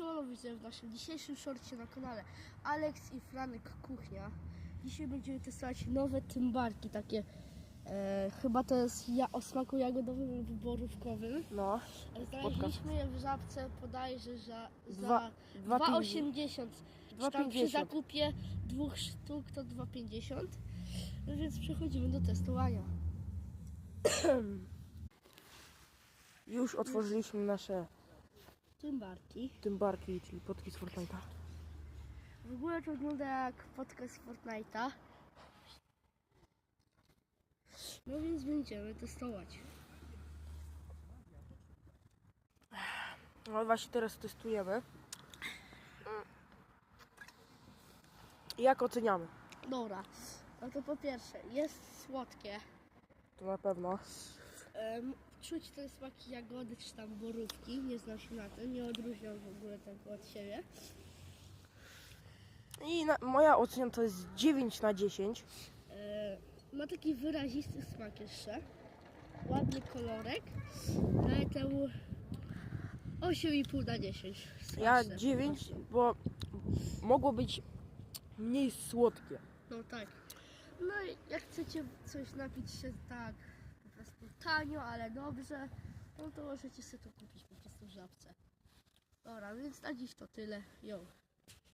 Siemano widzę w naszym dzisiejszym shorcie na kanale Alex i Franek Kuchnia. Dzisiaj będziemy testować nowe tymbarki, takie e, chyba to jest ja, o smaku jagodowym lub borówkowym. No, Znaleźliśmy je w żabce bodajże za, za Dwa- dwa 2,80. Czy tam przy 2,50. zakupie dwóch sztuk to 2,50. No więc przechodzimy do testowania. już otworzyliśmy nasze Tymbarki. tymbarki, czyli potki z Fortnite'a. W ogóle to wygląda jak podcast Fortnite'a. No więc będziemy testować. No właśnie teraz testujemy. Jak oceniamy? Dobra, no to po pierwsze, jest słodkie. To na pewno. Em, czuć ten smak jagody czy tam borówki. Nie znam się na tym, nie odróżniam w ogóle tego od siebie. I na, moja ocena to jest 9 na 10. E, ma taki wyrazisty smak jeszcze. Ładny kolorek. Daję temu 8,5 na 10. Ja Straszne. 9, bo mogło być mniej słodkie. No tak. No i jak chcecie coś napić się tak prostu tanio, ale dobrze, no to możecie sobie to kupić po prostu w żabce. Dobra, więc na dziś to tyle. Jo.